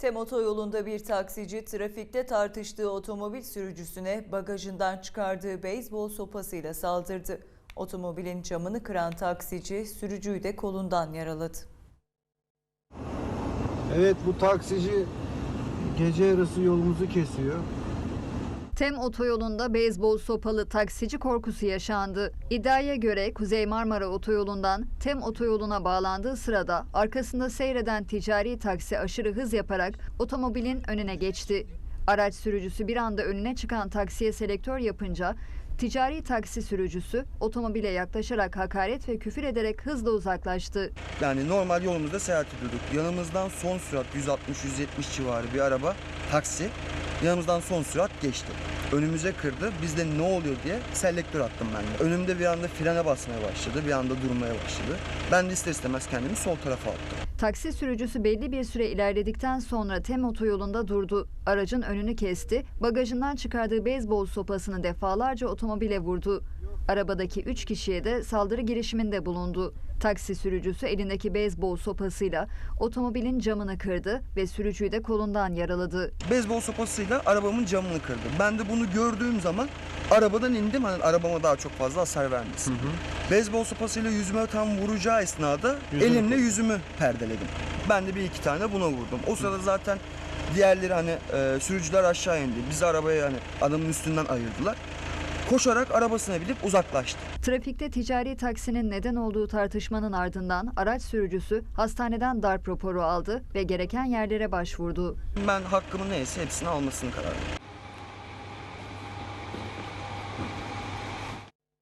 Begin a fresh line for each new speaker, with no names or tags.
Tem otoyolunda bir taksici trafikte tartıştığı otomobil sürücüsüne bagajından çıkardığı beyzbol sopasıyla saldırdı. Otomobilin camını kıran taksici sürücüyü de kolundan yaraladı.
Evet bu taksici gece yarısı yolumuzu kesiyor.
Tem otoyolunda beyzbol sopalı taksici korkusu yaşandı. İddiaya göre Kuzey Marmara otoyolundan Tem otoyoluna bağlandığı sırada arkasında seyreden ticari taksi aşırı hız yaparak otomobilin önüne geçti. Araç sürücüsü bir anda önüne çıkan taksiye selektör yapınca ticari taksi sürücüsü otomobile yaklaşarak hakaret ve küfür ederek hızla uzaklaştı.
Yani normal yolumuzda seyahat ediyorduk. Yanımızdan son sürat 160-170 civarı bir araba taksi yanımızdan son sürat geçti. Önümüze kırdı. Biz de ne oluyor diye selektör attım ben de. Önümde bir anda frene basmaya başladı. Bir anda durmaya başladı. Ben de ister istemez kendimi sol tarafa attım.
Taksi sürücüsü belli bir süre ilerledikten sonra Tem otoyolunda durdu. Aracın önünü kesti, bagajından çıkardığı beyzbol sopasını defalarca otomobile vurdu. Arabadaki 3 kişiye de saldırı girişiminde bulundu. Taksi sürücüsü elindeki beyzbol sopasıyla otomobilin camını kırdı ve sürücüyü de kolundan yaraladı.
Beyzbol sopasıyla arabamın camını kırdı. Ben de bunu gördüğüm zaman arabadan indim. Hani arabama daha çok fazla hasar vermesin. Beyzbol sopasıyla yüzüme tam vuracağı esnada
Yüzünü
elimle
vurdu.
yüzümü perdeledim. Ben de bir iki tane buna vurdum. O sırada zaten diğerleri hani e, sürücüler aşağı indi. Bizi arabaya hani adamın üstünden ayırdılar. Koşarak arabasına binip uzaklaştı.
Trafikte ticari taksinin neden olduğu tartışmanın ardından araç sürücüsü hastaneden darp raporu aldı ve gereken yerlere başvurdu.
Ben hakkımın neyse hepsini almasını karar verdim.